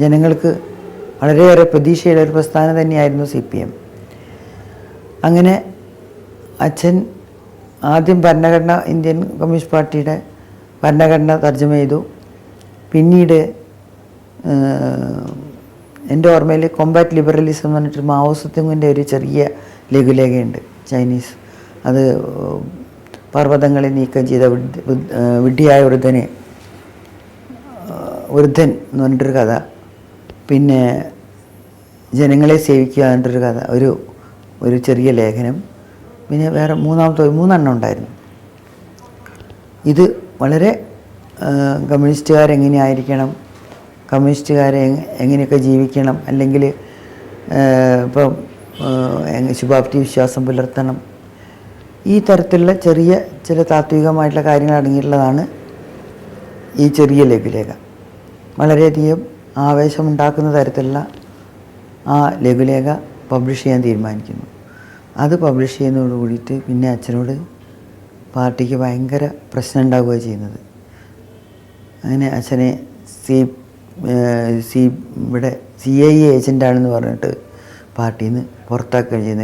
ജനങ്ങൾക്ക് വളരെയേറെ പ്രതീക്ഷയുള്ള ഒരു പ്രസ്ഥാനം തന്നെയായിരുന്നു സി പി എം. അങ്ങനെ അച്ഛൻ ആദ്യം ഭരണഘടന ഇന്ത്യൻ കമ്മ്യൂണിസ്റ്റ് പാർട്ടിയുടെ ഭരണഘടന തർജമ ചെയ്തു. പിന്നീട് എന്റെ ഓർമ്മയിൽ കൊമ്പാറ്റ് ലിബറലിസം എന്ന് പറഞ്ഞിട്ട് മാവോസത്തിങ്ങിന്റെ ഒരു ചെറിയ ലഘുലേഖയുണ്ട് ചൈനീസ്. അത് പർവതങ്ങളെ നീക്കം ചെയ്ത വിഡ്ഢിയായ വൃദ്ധനെ വൃദ്ധൻ എന്ന് പറഞ്ഞിട്ടൊരു കഥ. പിന്നെ ജനങ്ങളെ സേവിക്കുക എന്നൊരു കഥ ഒരു ഒരു ചെറിയ ലേഖനം. പിന്നെ വേറെ മൂന്നാമത്തെ മൂന്നെണ്ണം ഉണ്ടായിരുന്നു. ഇത് വളരെ കമ്മ്യൂണിസ്റ്റുകാരെങ്ങനെയായിരിക്കണം കമ്മ്യൂണിസ്റ്റുകാരെ എങ്- എങ്ങനെയൊക്കെ ജീവിക്കണം അല്ലെങ്കിൽ ഇപ്പം ശുഭാപ്തി വിശ്വാസം പുലർത്തണം. ഈ തരത്തിലുള്ള ചെറിയ ചില താത്വികമായിട്ടുള്ള കാര്യങ്ങൾ അടങ്ങിയിട്ടുള്ളതാണ് ഈ ചെറിയ ലഘുലേഖ. വളരെയധികം ആവേശമുണ്ടാക്കുന്ന തരത്തിലുള്ള ആ ലഘുലേഖ പബ്ലിഷ് ചെയ്യാൻ തീരുമാനിക്കുന്നു. അത് പബ്ലിഷ് ചെയ്യുന്നതോട് കൂടിയിട്ട് പിന്നെ അച്ഛനോട് പാർട്ടിക്ക് ഭയങ്കര പ്രശ്നം ഉണ്ടാവുക ചെയ്യുന്നത്. അങ്ങനെ അച്ഛനെ സി സി ഇവിടെ സി ഐ എ ഏജന്റാണെന്ന് പറഞ്ഞിട്ട് പാർട്ടിയിൽ നിന്ന് പുറത്താക്കുകയാണ് ചെയ്യുന്നത്.